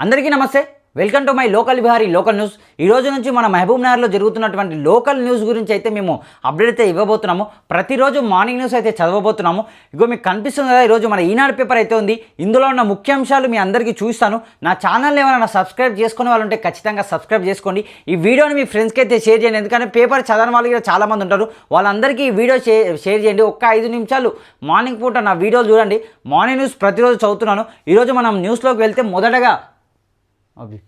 అందరికీ నమస్తే. Welcome to my local Bihari local news. ఈ రోజు నుంచి మన మహబూబ్ నగర్లో జరుగుతున్నటువంటి లోకల్ న్యూస్ గురించి అయితే మేము అప్డేట్ అయితే ఇవ్వబోతున్నాము. ప్రతిరోజు మార్నింగ్ న్యూస్ అయితే చదవబోతున్నాము. ఇగో మీకు కనిపిస్తుంది కదా ఈరోజు మన ఈనాడు పేపర్ అయితే ఉంది. ఇందులో ఉన్న ముఖ్యాంశాలు మీ అందరికీ చూస్తాను. నా ఛానల్ ఏమైనా సబ్స్క్రైబ్ చేసుకునే వాళ్ళు ఉంటే ఖచ్చితంగా సబ్స్క్రైబ్ చేసుకోండి. ఈ వీడియోని మీ ఫ్రెండ్స్కి అయితే షేర్ చేయండి. ఎందుకంటే పేపర్ చదవని వాళ్ళు కూడా చాలామంది ఉంటారు. వాళ్ళందరికీ ఈ వీడియో షేర్ చేయండి. ఒక్క ఐదు నిమిషాలు మార్నింగ్ పూట నా వీడియోలు చూడండి. మార్నింగ్ న్యూస్ ప్రతిరోజు చదువుతున్నాను. ఈరోజు మనం న్యూస్లోకి వెళ్తే మొదటగా అవి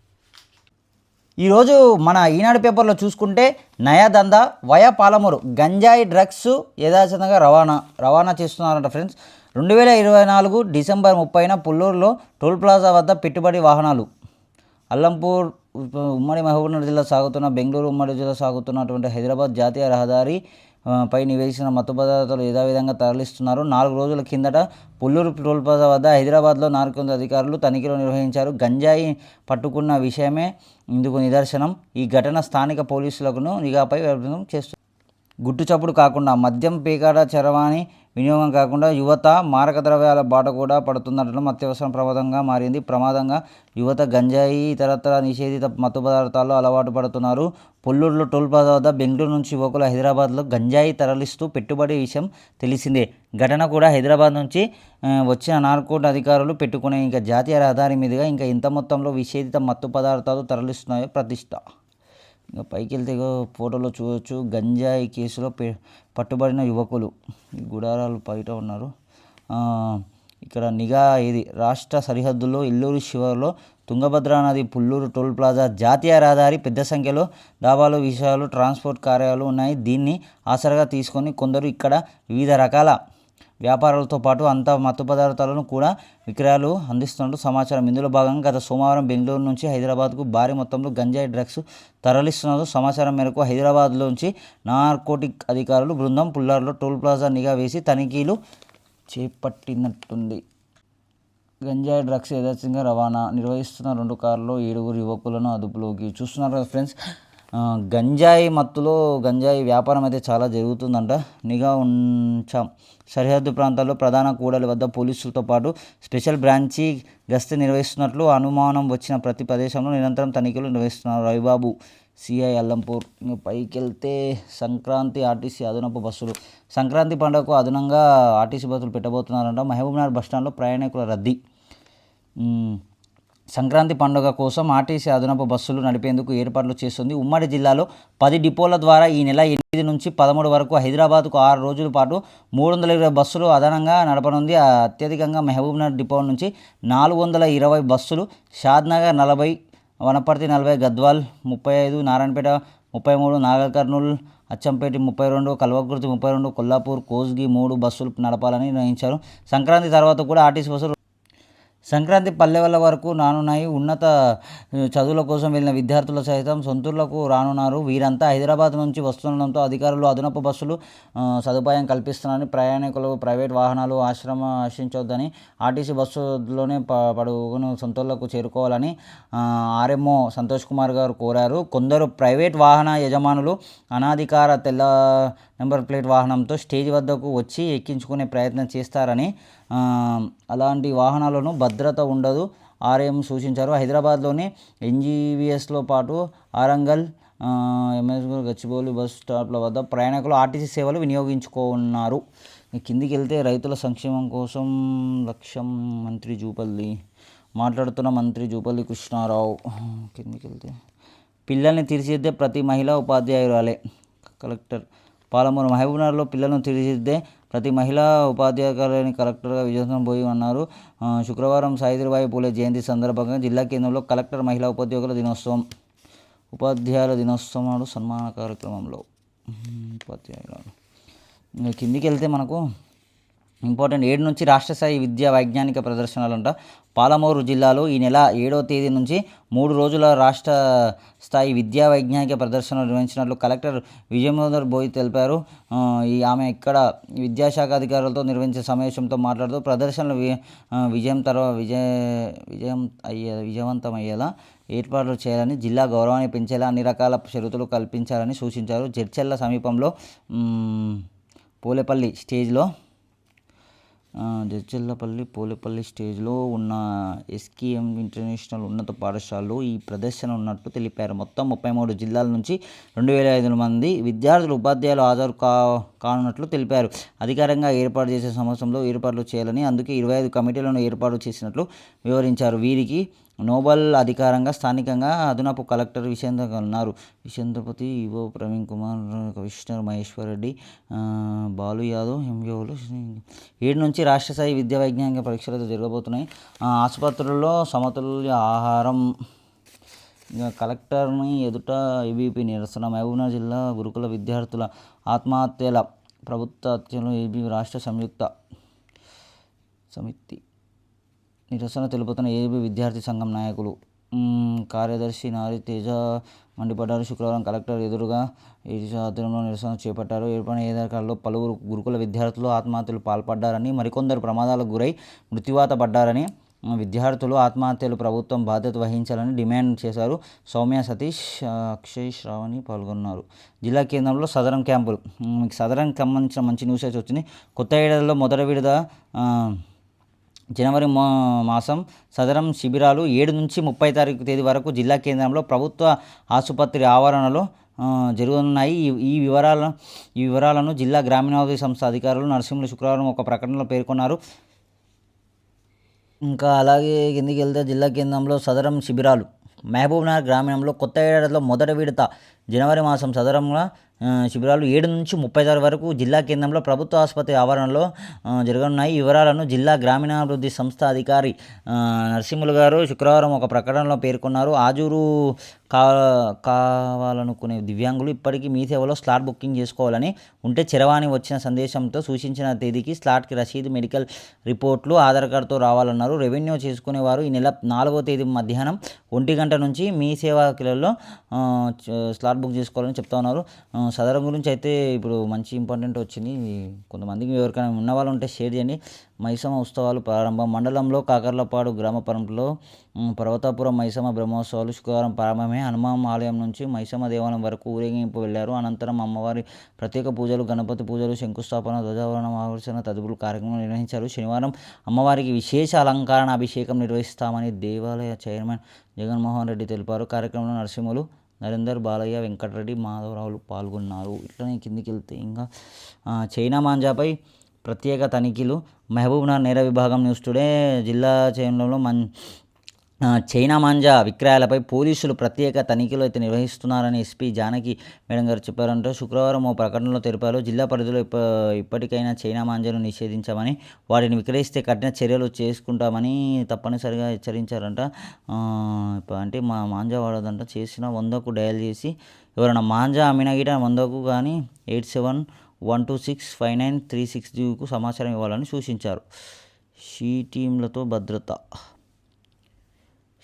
ఈరోజు మన ఈనాడు పేపర్లో చూసుకుంటే నయాదందా వయా పాలమూరు గంజాయి డ్రగ్స్ యథాతథంగా రవాణా రవాణా చేస్తున్నారంట ఫ్రెండ్స్. రెండు వేల ఇరవై నాలుగు డిసెంబర్ ముప్పైన పుల్లూరులో టోల్ ప్లాజా వద్ద పెట్టుబడి వాహనాలు. అల్లంపూర్ ఉమ్మడి మహబూబ్నగర్ జిల్లా సాగుతున్న బెంగళూరు ఉమ్మడి జిల్లా సాగుతున్నటువంటి హైదరాబాద్ జాతీయ రహదారి పై నివేదించిన మత్తు పదార్థాలు యథావిధంగా తరలిస్తున్నారు. నాలుగు రోజుల కిందట పుల్లూరు టోల్ ప్లాజా వద్ద హైదరాబాద్లో నాలుగు అధికారులు తనిఖీలు నిర్వహించారు. గంజాయి పట్టుకున్న విషయమే ఇందుకు నిదర్శనం. ఈ ఘటన స్థానిక పోలీసులకు నిఘాపై వ్యక్తం చేస్తుంది గుట్టుచప్పుడు కాకుండా మద్యం పీకాడ చరవాణి వినియోగం కాకుండా యువత మారక ద్రవ్యాల బాట కూడా పడుతుందనడం అత్యవసర ప్రమాదంగా మారింది. ప్రమాదంగా యువత గంజాయి ఇతరత్ర నిషేధిత మత్తు పదార్థాల్లో అలవాటు పడుతున్నారు. పొల్లూరులో టోల్ ప్లాజా వద్ద బెంగళూరు నుంచి యువకులు హైదరాబాద్లో గంజాయి తరలిస్తూ పెట్టుబడి విషయం తెలిసిందే. ఘటన కూడా హైదరాబాద్ నుంచి వచ్చిన నార్కోట్ అధికారులు పెట్టుకునే ఇంకా జాతీయ రహదారి మీదుగా ఇంకా ఇంత మొత్తంలో నిషేధిత మత్తు పదార్థాలు తరలిస్తున్నాయో ప్రతిష్ట ఇంకా పైకి వెళ్తే ఫోటోలో చూడవచ్చు గంజాయి కేసులో పట్టుబడిన యువకులు. గుడారాలు బయట ఉన్నారు. ఇక్కడ నిఘా ఇది రాష్ట్ర సరిహద్దుల్లో ఇల్లూరు శివారులో తుంగభద్రా నది పుల్లూరు టోల్ ప్లాజా జాతీయ రహదారి పెద్ద సంఖ్యలో డాబాలు విషయాలు ట్రాన్స్పోర్ట్ కార్యాలు ఉన్నాయి. దీన్ని ఆసరగా తీసుకొని కొందరు ఇక్కడ వివిధ రకాల వ్యాపారాలతో పాటు అంత మత్తు పదార్థాలను కూడా విక్రయాలు అందిస్తున్నట్లు సమాచారం. ఇందులో భాగంగా గత సోమవారం బెంగళూరు నుంచి హైదరాబాద్కు భారీ మొత్తంలో గంజాయి డ్రగ్స్ తరలిస్తున్నట్లు సమాచారం మేరకు హైదరాబాద్లోంచి నార్కోటిక్ అధికారులు బృందం పుల్లార్లో టోల్ ప్లాజా నిఘా వేసి తనిఖీలు చేపట్టినట్టుంది. గంజాయి డ్రగ్స్ యథాతంగా రవాణా నిర్వహిస్తున్న రెండు కార్లలో ఏడుగురు యువకులను అదుపులోకి చూస్తున్నారు కదా ఫ్రెండ్స్. గంజాయి మత్తులో గంజాయి వ్యాపారం అయితే చాలా జరుగుతుందంట. నిఘా ఉంచాం సరిహద్దు ప్రాంతాల్లో ప్రధాన కూడలి వద్ద పోలీసులతో పాటు స్పెషల్ బ్రాంచి గస్తీ నిర్వహిస్తున్నట్లు అనుమానం వచ్చిన ప్రతి ప్రదేశంలో నిరంతరం తనిఖీలు నిర్వహిస్తున్నారు రవిబాబు. సిఐ అల్లంపూర్. పైకి వెళ్తే సంక్రాంతి ఆర్టీసీ అదనపు బస్సులు. సంక్రాంతి పండుగకు అదనంగా ఆర్టీసీ బస్సులు పెట్టబోతున్నారంట. మహబూబ్నగర్ బస్టాండ్లో ప్రయాణికుల రద్దీ. సంక్రాంతి పండుగ కోసం ఆర్టీసీ అదనపు బస్సులు నడిపేందుకు ఏర్పాట్లు చేస్తుంది. ఉమ్మడి జిల్లాలో పది డిపోల ద్వారా ఈ నెల ఎనిమిది నుంచి పదమూడు వరకు హైదరాబాద్కు ఆరు రోజుల పాటు మూడు వందల ఇరవై బస్సులు అదనంగా నడపనుంది. అత్యధికంగా మహబూబ్నగర్ డిపో నుంచి నాలుగు వందల ఇరవై బస్సులు షాద్నగర్ నలభై వనపర్తి నలభై గద్వాల్ ముప్పై ఐదు నారాయణపేట ముప్పై మూడు నాగర్ కర్నూల్ అచ్చంపేట ముప్పై రెండు కల్వకుర్తి ముప్పై రెండు కొల్లాపూర్ కోస్గి మూడు బస్సులు నడపాలని నిర్ణయించారు. సంక్రాంతి తర్వాత కూడా ఆర్టీసీ బస్సులు సంక్రాంతి పల్లెవల్ల వరకు రానున్నాయి ఉన్నత చదువుల కోసం వెళ్ళిన విద్యార్థులు సైతం సొంతూర్లకు రానున్నారు. వీరంతా హైదరాబాద్ నుంచి వస్తుండడంతో అధికారులు అదనపు బస్సులు సదుపాయం కల్పిస్తున్నారని ప్రయాణికులు ప్రైవేట్ వాహనాలు ఆశ్రమ ఆశించొద్దని ఆర్టీసీ బస్సులోనే ప పడుకుని సొంతూర్లకు చేరుకోవాలని ఆర్ఎంఓ సంతోష్ కుమార్ గారు కోరారు. కొందరు ప్రైవేట్ వాహన యజమానులు అనాధికార తెల్ల నెంబర్ ప్లేట్ వాహనంతో స్టేజ్ వద్దకు వచ్చి ఎక్కించుకునే ప్రయత్నం చేస్తారని అలాంటి వాహనాలను భద్రత ఉండదు ఆర్ఎం సూచించారు. హైదరాబాద్లోని ఎన్జీవీఎస్లో పాటు ఆరంగల్ ఎంఎస్ గచ్చిబౌలి బస్ స్టాప్ల వద్ద ప్రయాణికులు ఆర్టీసీ సేవలు వినియోగించుకున్నారు. కిందికి వెళ్తే రైతుల సంక్షేమం కోసం లక్ష్యం మంత్రి జూపల్లి మాట్లాడుతున్న మంత్రి జూపల్లి కృష్ణారావు. కిందికి వెళ్తే పిల్లల్ని తీర్చిదిద్దే ప్రతి మహిళ ఉపాధ్యాయురాలే. కలెక్టర్ పాలమూరు మహబూబ్నగర్లో పిల్లలను తీర్చిదిద్దే ప్రతి మహిళా ఉపాధ్యాయులని కలెక్టర్గా విజయనగరం పోయి ఉన్నారు. శుక్రవారం సావిత్రిబాయి పూలే జయంతి సందర్భంగా జిల్లా కేంద్రంలో కలెక్టర్ మహిళా ఉపాధ్యాయుల దినోత్సవం ఉపాధ్యాయుల దినోత్సవం నాడు సన్మాన కార్యక్రమంలో. ఉపాధ్యాయులు కిందికి వెళ్తే మనకు ఇంపార్టెంట్. ఏడు నుంచి రాష్ట్ర స్థాయి విద్యా వైజ్ఞానిక ప్రదర్శనలంట. పాలమూరు జిల్లాలో ఈ నెల ఏడవ తేదీ నుంచి మూడు రోజుల రాష్ట్ర స్థాయి విద్యా వైజ్ఞానిక ప్రదర్శనలు నిర్వహించినట్లు కలెక్టర్ విజయమోదర్ బోయ్ తెలిపారు. ఈ ఆమె ఇక్కడ విద్యాశాఖ అధికారులతో నిర్వహించే సమావేశంతో మాట్లాడుతూ ప్రదర్శనలు వి- విజయం తర్వాత విజయ విజయం అయ్యే విజయవంతం అయ్యేలా ఏర్పాట్లు చేయాలని జిల్లా గౌరవాన్ని పెంచేలా అన్ని రకాల షరతులు కల్పించాలని సూచించారు. జడ్చెల్ల సమీపంలో పోలేపల్లి స్టేజ్లో జడ్చెల్లపల్లి పోలేపల్లి స్టేజ్లో ఉన్న ఎస్కేఎం ఇంటర్నేషనల్ ఉన్నత పాఠశాలలో ఈ ప్రదర్శన ఉన్నట్టు తెలిపారు. మొత్తం ముప్పై మూడు జిల్లాల నుంచి రెండు వేల ఐదు మంది విద్యార్థులు ఉపాధ్యాయులు హాజరు కా కానున్నట్లు తెలిపారు. అధికారంగా ఏర్పాటు చేసే సంవత్సరంలో ఏర్పాట్లు చేయాలని అందుకే ఇరవై ఐదు కమిటీలను ఏర్పాటు చేసినట్లు వివరించారు. వీరికి నోబల్ అధికారంగా స్థానికంగా అదనపు కలెక్టర్ విశేంద్ర ఉన్నారు. విశేంద్రపతి ఈవో ప్రవీణ్ కుమార్ కమిషనర్ మహేశ్వర్ రెడ్డి బాలు యాదవ్ ఎంఈఓలు ఏడు నుంచి రాష్ట్ర స్థాయి విద్యా వైజ్ఞానిక పరీక్షలు జరగబోతున్నాయి. ఆసుపత్రుల్లో సమతుల్య ఆహారం కలెక్టర్ని ఎదుట ఏబీపీ నిరసన మహబూబ్నగర్ జిల్లా గురుకుల విద్యార్థుల ఆత్మహత్యల ప్రభుత్వ హత్యలు ఏబీ రాష్ట్ర సంయుక్త సమితి. నిరసన తెలుపుతున్న ఏబీ విద్యార్థి సంఘం నాయకులు. కార్యదర్శి నారి తేజ మండిపడ్డారు. శుక్రవారం కలెక్టర్ ఎదురుగా ఈజీ ఆధ్వర్యంలో నిరసన చేపట్టారు. ఏర్పడిన ఏదాకాల్లో పలువురు గురుకుల విద్యార్థులు ఆత్మహత్యలు పాల్పడ్డారని మరికొందరు ప్రమాదాలకు గురై మృత్యువాత పడ్డారని విద్యార్థులు ఆత్మహత్యలు ప్రభుత్వం బాధ్యత వహించాలని డిమాండ్ చేశారు. సౌమ్య సతీష్ అక్షయ్ శ్రావణి పాల్గొన్నారు. జిల్లా కేంద్రంలో సదరం క్యాంపులు. మీకు సదరంకి సంబంధించిన మంచి న్యూస్ అయితే వచ్చింది. కొత్త ఏడాదిలో మొదటి విడత జనవరి మా మాసం సదరం శిబిరాలు ఏడు నుంచి ముప్పై తారీఖు తేదీ వరకు జిల్లా కేంద్రంలో ప్రభుత్వ ఆసుపత్రి ఆవరణలో జరుగుతున్నాయి ఈ ఈ వివరాల ఈ వివరాలను జిల్లా గ్రామీణాభివృద్ధి సంస్థ అధికారులు నరసింహులు శుక్రవారం ఒక ప్రకటనలో పేర్కొన్నారు. ఇంకా అలాగే కిందికి వెళ్తే జిల్లా కేంద్రంలో సదరం శిబిరాలు. మహబూబ్నగర్ గ్రామీణంలో కొత్త ఏడాదిలో మొదటి విడత జనవరి మాసం సదరంగా శిబిరాలు ఏడు నుంచి ముప్పై ఆరు వరకు జిల్లా కేంద్రంలో ప్రభుత్వ ఆసుపత్రి ఆవరణలో జరగనున్నాయి. వివరాలను జిల్లా గ్రామీణాభివృద్ధి సంస్థ అధికారి నరసింహులు గారు శుక్రవారం ఒక ప్రకటనలో పేర్కొన్నారు. ఆజూరు కా కావాలనుకునే దివ్యాంగులు ఇప్పటికీ మీ సేవలో స్లాట్ బుకింగ్ చేసుకోవాలని ఉంటే చిరవాణి వచ్చిన సందేశంతో సూచించిన తేదీకి స్లాట్కి రసీదు మెడికల్ రిపోర్ట్లు ఆధార్ కార్డుతో రావాలన్నారు. రెవెన్యూ చేసుకునేవారు ఈ నెల నాలుగో తేదీ మధ్యాహ్నం ఒంటి గంట నుంచి మీ సేవా కిలలో స్లాట్ స్లాట్ బుక్ చేసుకోవాలని చెప్తా ఉన్నారు. సదరం గురించి అయితే ఇప్పుడు మంచి ఇంపార్టెంట్ వచ్చింది. కొంతమందికి ఎవరికైనా ఉన్న వాళ్ళు ఉంటే షేర్ చేయండి. మైసమ్మ ఉత్సవాలు ప్రారంభం. మండలంలో కాకర్లపాడు గ్రామ పరంలో పర్వతాపురం మైసమ్మ బ్రహ్మోత్సవాలు శుక్రవారం ప్రారంభమే హనుమాన్ ఆలయం నుంచి మైసమ్మ దేవాలయం వరకు ఊరేగింపు వెళ్ళారు. అనంతరం అమ్మవారి ప్రత్యేక పూజలు గణపతి పూజలు శంకుస్థాపన ధ్వజావరణ ఆవర్చన తదుపులు కార్యక్రమం నిర్వహించారు. శనివారం అమ్మవారికి విశేష అలంకరణ అభిషేకం నిర్వహిస్తామని దేవాలయ చైర్మన్ జగన్మోహన్ రెడ్డి తెలిపారు. కార్యక్రమంలో నరసింహులు నరేందర్ బాలయ్య వెంకటరెడ్డి మాధవరావులు పాల్గొన్నారు. ఇట్లనే కిందికి వెళ్తే ఇంకా చైనా మాంజాపై ప్రత్యేక తనిఖీలు. మహబూబ్నగర్ నేర విభాగం న్యూస్ టుడే జిల్లా చైన్లలో మన్ చైనా మాంజా విక్రయాలపై పోలీసులు ప్రత్యేక తనిఖీలు అయితే నిర్వహిస్తున్నారని ఎస్పీ జానకి మేడం గారు చెప్పారంటే. శుక్రవారం ఓ ప్రకటనలో తెలిపారు జిల్లా పరిధిలో ఇప్ప ఇప్పటికైనా చైనా మాంజాను నిషేధించామని వాటిని విక్రయిస్తే కఠిన చర్యలు చేసుకుంటామని తప్పనిసరిగా హెచ్చరించారంట. అంటే మా మాంజా వాడదంట చేసిన వందకు డయల్ చేసి ఎవరైనా మాంజా అమ్మిన గిట వందకు కానీ eight seven one two six five nine three six జీకు సమాచారం ఇవ్వాలని సూచించారు. షీ టీంలతో భద్రత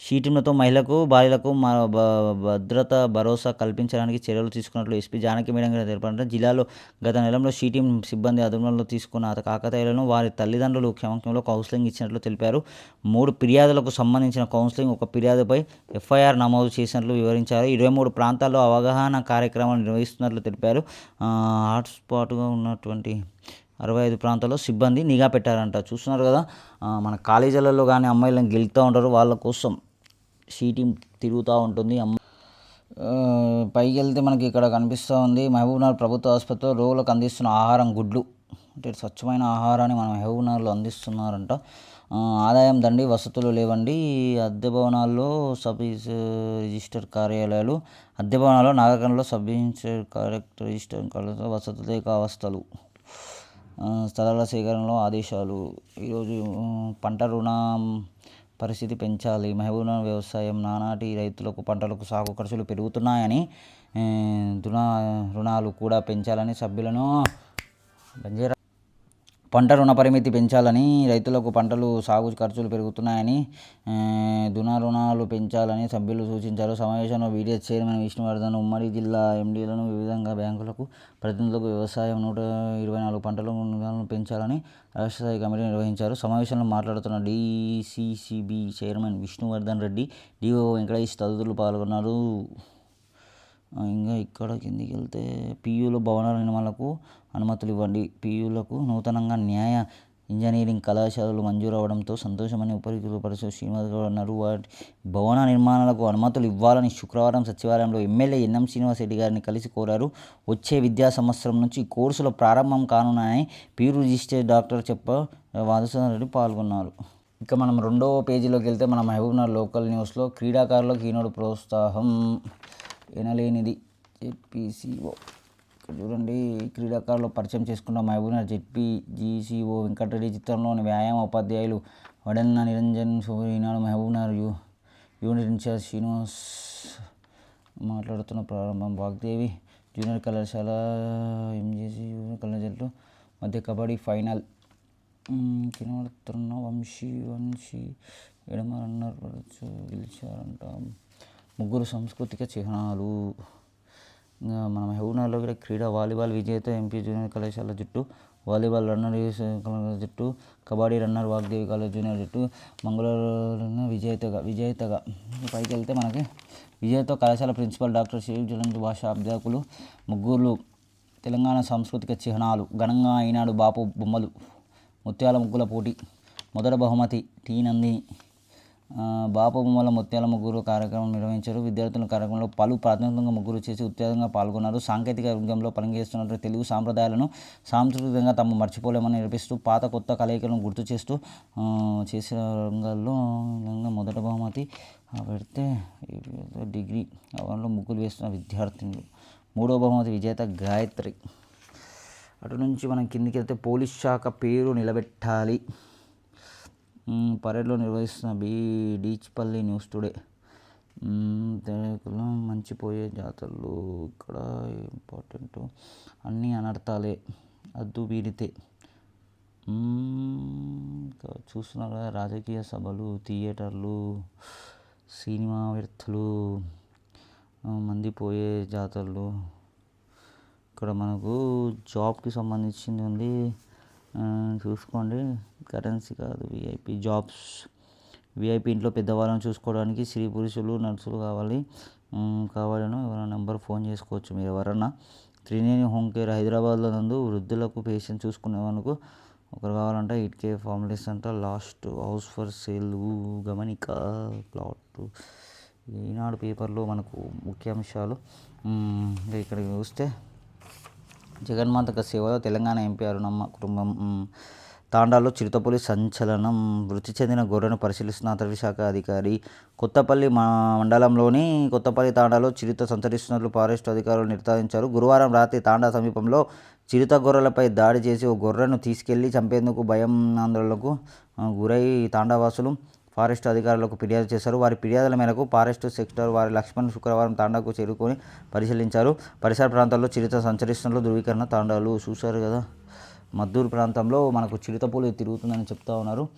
షీ మహిళలకు బాలికలకు భ- భద్రత భరోసా కల్పించడానికి చర్యలు తీసుకున్నట్లు ఎస్పీ జానకి మేడం గారు తెలిపారంటే. జిల్లాలో గత నెలలో షీటీం సిబ్బంది అదుపులో తీసుకున్న అత కాకతాయిలను వారి తల్లిదండ్రులు క్షేమంలో కౌన్సిలింగ్ ఇచ్చినట్లు తెలిపారు. మూడు ఫిర్యాదులకు సంబంధించిన కౌన్సిలింగ్ ఒక ఫిర్యాదుపై ఎఫ్ఐఆర్ నమోదు చేసినట్లు వివరించారు. ఇరవై మూడు ప్రాంతాల్లో అవగాహన కార్యక్రమాలు నిర్వహిస్తున్నట్లు తెలిపారు. హాట్స్పాట్గా ఉన్నటువంటి అరవై ఐదు ప్రాంతాల్లో సిబ్బంది నిఘా పెట్టారంట. చూస్తున్నారు కదా మన కాలేజీలలో కానీ అమ్మాయిలను గెలుతూ ఉంటారు. వాళ్ళ కోసం సీటీ తిరుగుతూ ఉంటుంది. అమ్మ పైకి వెళ్తే మనకి ఇక్కడ కనిపిస్తూ ఉంది మహబూబ్నగర్ ప్రభుత్వ ఆసుపత్రిలో రోగులకు అందిస్తున్న ఆహారం గుడ్లు. అంటే స్వచ్ఛమైన ఆహారాన్ని మన మహబూబ్నగర్లో అందిస్తున్నారంట. ఆదాయం దండి వసతులు లేవండి. అద్దె భవనాల్లో సబ్ రిజిస్టర్ కార్యాలయాలు అద్దె భవనాల్లో నాగరికంలో సబ్ కరెక్ట్ రిజిస్టర్ కార్యాలయాలు వసతులు లేక అవస్థలు. స్థలాల సేకరణలో ఆదేశాలు. ఈరోజు పంట రుణం పరిస్థితి పెంచాలి. మహబూబ్నగర్ వ్యవసాయం నానాటి రైతులకు పంటలకు సాగు ఖర్చులు పెరుగుతున్నాయని రుణ రుణాలు కూడా పెంచాలని సభ్యులను బంజారా పంట రుణ పరిమితి పెంచాలని రైతులకు పంటలు సాగు ఖర్చులు పెరుగుతున్నాయని దున రుణాలు పెంచాలని సభ్యులు సూచించారు. సమావేశంలో బీడీఎస్ చైర్మన్ విష్ణువర్ధన్ ఉమ్మడి జిల్లా ఎండీలను వివిధంగా బ్యాంకులకు ప్రతినిధులకు వ్యవసాయం నూట ఇరవై నాలుగు పంటల రుణాలను పెంచాలని రాష్ట్ర స్థాయి కమిటీ నిర్వహించారు. సమావేశంలో మాట్లాడుతున్న DCCB chairman Vishnuvardhan Reddy DO Venkatesh తదితరులు పాల్గొన్నారు. ఇంకా ఇక్కడ కిందికి వెళ్తే పియూల భవన నిర్మాణాలకు అనుమతులు ఇవ్వండి. పియూలకు నూతనంగా న్యాయ ఇంజనీరింగ్ కళాశాలలు మంజూరు అవడంతో సంతోషమని ఉపరికుల పరిషత్ శ్రీనివాస్ గౌడ్ అన్నారు. వాటి భవన నిర్మాణాలకు అనుమతులు ఇవ్వాలని శుక్రవారం సచివాలయంలో ఎమ్మెల్యే ఎన్ఎం శ్రీనివాస్ రెడ్డి గారిని కలిసి కోరారు. వచ్చే విద్యా సంవత్సరం నుంచి ఈ కోర్సులు ప్రారంభం కానున్నాయని పీరు రిజిస్టర్ డాక్టర్ చెప్ప వాదసన్ రెడ్డి పాల్గొన్నారు. ఇక మనం రెండవ పేజీలోకి వెళ్తే మన మహబూబ్నగర్ లోకల్ న్యూస్లో క్రీడాకారులకు ఈనాడు ప్రోత్సాహం. ఎనలేనిది జెడ్పీసీఓ. ఇక్కడ చూడండి క్రీడాకారులు పరిచయం చేసుకున్న మహబూబ్నగర్ జెడ్పీ జీసీఓ వెంకటరెడ్డి చిత్రంలోని వ్యాయామ ఉపాధ్యాయులు వడల్న నిరంజన్ శుభ ఈనాడు మహబూబ్నగర్ యూ యూనిట్ ఇన్ఛార్జ్ శ్రీనివాస్ మాట్లాడుతున్న ప్రారంభం. వాగ్దేవి జూనియర్ కళాశాల ఎంజేసి జూనియర్ కళాశాలలో మధ్య కబడ్డీ ఫైనల్. కనబడుతున్న వంశీ వంశీ ఎడమ రన్నర్ గెలిచారంటాం గెలిచారంట. ముగ్గురు సాంస్కృతిక చిహ్నాలు. ఇంకా మన మహబూబ్నగర్లో కూడా క్రీడా వాలీబాల్ విజేత ఎంపీ జూనియర్ కళాశాల జట్టు వాలీబాల్ రన్నర్ కళాశాల జట్టు kabaddi runner Vagdevi college junior జట్టు మంగళవారం విజేతగా విజేతగా. పైకి వెళ్తే మనకి విజేత కళాశాల ప్రిన్సిపల్ డాక్టర్ శ్రీ జలంతి భాష అభ్యాకులు ముగ్గురు తెలంగాణ సాంస్కృతిక చిహ్నాలు ఘనంగా ఈనాడు బాపు బొమ్మలు ముత్యాల ముగ్గుల పోటీ మొదటి బహుమతి టీ నందిని ఆ, బాపు బొమ్మల ముత్యాల ముగ్గురు కార్యక్రమం నిర్వహించారు. విద్యార్థుల కార్యక్రమంలో పలు ప్రాథమికంగా ముగ్గురు చేసి ఉత్తేజంగా పాల్గొన్నారు. సాంకేతిక రంగంలో పనిచేస్తున్న తెలుగు సాంప్రదాయాలను సాంస్కృతికంగా తాము మర్చిపోలేమని నేర్పిస్తూ పాత కొత్త కలయికలను గుర్తు చేస్తూ చేసిన రంగాల్లో మొదట బహుమతి పెడితే డిగ్రీ అవన్లో ముగ్గులు వేస్తున్న విద్యార్థినులు. మూడో బహుమతి విజేత గాయత్రి. అటు నుంచి మనం కిందికి వెళ్తే పోలీస్ శాఖ పేరు నిలబెట్టాలి. పరేడ్లో నిర్వహిస్తున్న బీ డీచ్పల్లి న్యూస్ టుడే. తెలుగులో మంచిపోయే జాతరలు ఇక్కడ ఇంపార్టెంట్. అన్నీ అనర్థాలే అద్దు వీడితే ఇంకా చూస్తున్నారు కదా రాజకీయ సభలు థియేటర్లు సినిమా వ్యర్థులు మంది మందిపోయే జాతరలు. ఇక్కడ మనకు జాబ్కి సంబంధించింది ఉంది. చూసుకోండి. కరెన్సీ కాదు విఐపి జాబ్స్. విఐపి ఇంట్లో పెద్దవాళ్ళని చూసుకోవడానికి స్త్రీ పురుషులు నర్సులు కావాలి. కావాలను ఎవరైనా నెంబర్ ఫోన్ చేసుకోవచ్చు మీరు ఎవరన్నా. త్రినేని హోమ్ కేర్ హైదరాబాద్లో నందు వృద్ధులకు పేషెంట్ చూసుకునే వాళ్ళకు ఒకరు కావాలంటే. ఇట్ కే ఫార్మలీస్ అంట. Last house for sale. గమనిక ప్లాట్. ఈనాడు పేపర్లో మనకు ముఖ్య అంశాలు. ఇక్కడికి ఇక్కడ చూస్తే జగన్మాతక సేవలో తెలంగాణ ఎంపీ అరుణమ్మ కుటుంబం తాండాలో చిరుతపులి సంచలనం. వృత్తి చెందిన గొర్రెను పరిశీలిస్తున్న అటవీ శాఖ అధికారి కొత్తపల్లి మా మండలంలోని కొత్తపల్లి తాండాలో చిరుత సంచరిస్తున్నట్లు ఫారెస్ట్ అధికారులు నిర్ధారించారు. గురువారం రాత్రి తాండా సమీపంలో చిరుత గొర్రెలపై దాడి చేసి ఓ గొర్రెను తీసుకెళ్ళి చంపేందుకు భయం ఆందోళనకు గురై తాండావాసులు ఫారెస్ట్ అధికారులకు ఫిర్యాదు చేశారు. వారి ఫిర్యాదుల మేరకు ఫారెస్ట్ సెక్టర్ వారి లక్ష్మణ్ శుక్రవారం తాండాకు చేరుకొని పరిశీలించారు. పరిసర ప్రాంతాల్లో చిరుత సంచరిస్తున్నట్లు ధృవీకరణ తాండాలు చూశారు కదా. మద్దూరు ప్రాంతంలో మనకు చిరుతపూలు తిరుగుతుందని చెప్తా ఉన్నారు.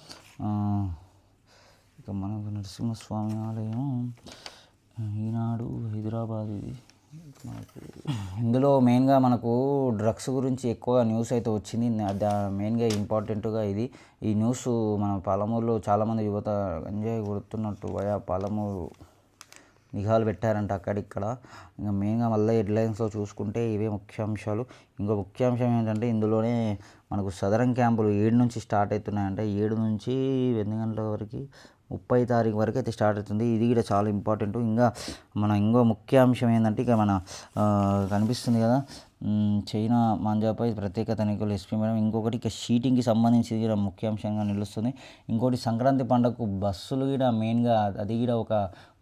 ఇక మనకు నరసింహస్వామి ఆలయం ఈనాడు హైదరాబాద్ ఇది. మనకు ఇందులో మెయిన్గా మనకు డ్రగ్స్ గురించి ఎక్కువ న్యూస్ అయితే వచ్చింది. దా మెయిన్గా ఇంపార్టెంట్గా ఇది. ఈ న్యూస్ మన పాలమూరులో చాలామంది యువత ఎంజాయ్ కొడుతున్నట్టు వయా పాలమూరు నిఘాలు పెట్టారంట అక్కడిక్కడ. ఇంకా మెయిన్గా మళ్ళీ హెడ్లైన్స్లో చూసుకుంటే ఇవే ముఖ్యాంశాలు. ఇంకో ముఖ్యాంశం ఏంటంటే ఇందులోనే మనకు సదరన్ క్యాంపులు ఏడు నుంచి స్టార్ట్ అవుతున్నాయంటే. ఏడు నుంచి ఎనిమిది గంటల వరకు ముప్పై తారీఖు వరకు అయితే స్టార్ట్ అవుతుంది. ఇది కూడా చాలా ఇంపార్టెంట్. ఇంకా మన ఇంకో ముఖ్యాంశం ఏంటంటే ఇక మన కనిపిస్తుంది కదా చైనా మాంజాపై ప్రత్యేక తనిఖీలు ఎస్పీ మేడం. ఇంకొకటి ఇక షీటింగ్కి సంబంధించి కూడా ముఖ్యాంశంగా నిలుస్తుంది. ఇంకోటి సంక్రాంతి పండుగకు బస్సులు కూడా మెయిన్గా అది కూడా ఒక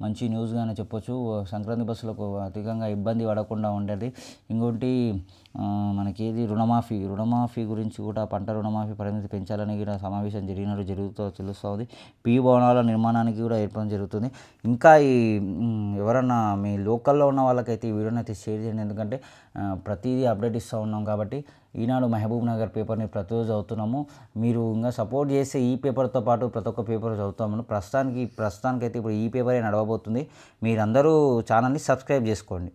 మంచి న్యూస్గానే చెప్పొచ్చు. సంక్రాంతి బస్సులకు అధికంగా ఇబ్బంది పడకుండా ఉండేది. ఇంకోటి మనకి మనకేది రుణమాఫీ రుణమాఫీ గురించి కూడా పంట రుణమాఫీ పరిమితి పెంచాలని కూడా సమావేశం జరిగినట్టు జరుగుతూ తెలుస్తుంది. పీ భవనాల నిర్మాణానికి కూడా ఏర్పడడం జరుగుతుంది. ఇంకా ఈ ఎవరన్నా మీ లోకల్లో ఉన్న వాళ్ళకైతే ఈ వీడియోని అయితే షేర్ చేయండి. ఎందుకంటే ప్రతిదీ అప్డేట్ ఇస్తూ ఉన్నాం కాబట్టి ఈనాడు మహబూబ్ నగర్ పేపర్ని ప్రతిరోజు చదువుతున్నాము. మీరు ఇంకా సపోర్ట్ చేస్తే ఈ పేపర్తో పాటు ప్రతి ఒక్క పేపర్ చదువుతాము. ప్రస్తుతానికి ప్రస్తుతానికైతే ఇప్పుడు ఈ పేపరే నడవబోతుంది. మీరందరూ ఛానల్ని సబ్స్క్రైబ్ చేసుకోండి.